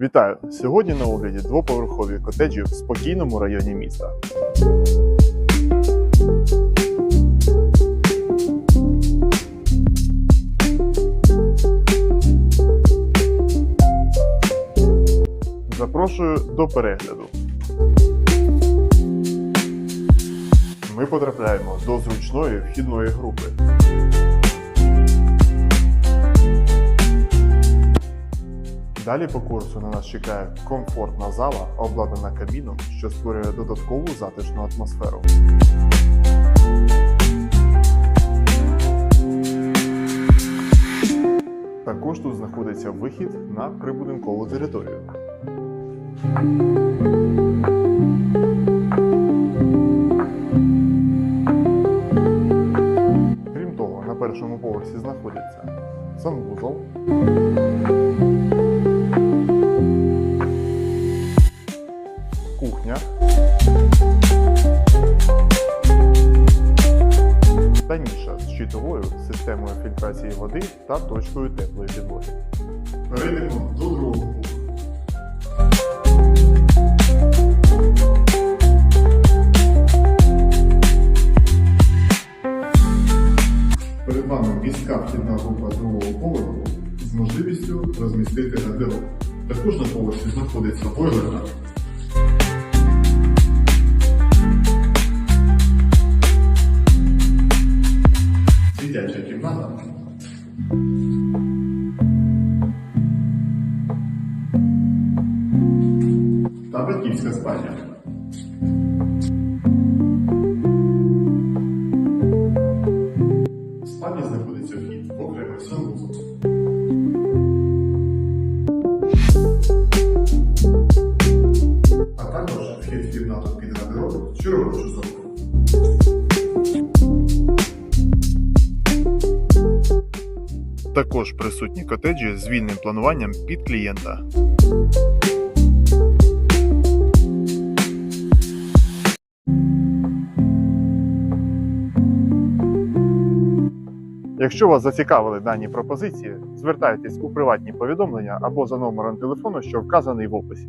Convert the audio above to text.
Вітаю! Сьогодні на огляді двоповерхові котеджі в спокійному районі міста. Запрошую до перегляду. Ми потрапляємо до зручної вхідної групи. Далі по курсу на нас чекає комфортна зала, обладнана каміном, що створює додаткову затишну атмосферу. Також тут знаходиться вихід на прибудинкову територію. Крім того, на першому поверсі знаходиться санвузол, щитовою системою фільтрації води та точкою теплої підлоги. Перейдемо до другого поверху. Перед вами міська вхідна група другого поверху з можливістю розмістити гардероб. Також на поверсі знаходиться бойлерна Дитяча кімната. Та батьківська спальня. В спальні знаходиться вхід в окремий санвузол. А також вхід в кімнату під гардероб з червоною зоною. Також присутні котеджі з вільним плануванням під клієнта. Якщо вас зацікавили дані пропозиції, звертайтесь у приватні повідомлення або за номером телефону, що вказаний в описі.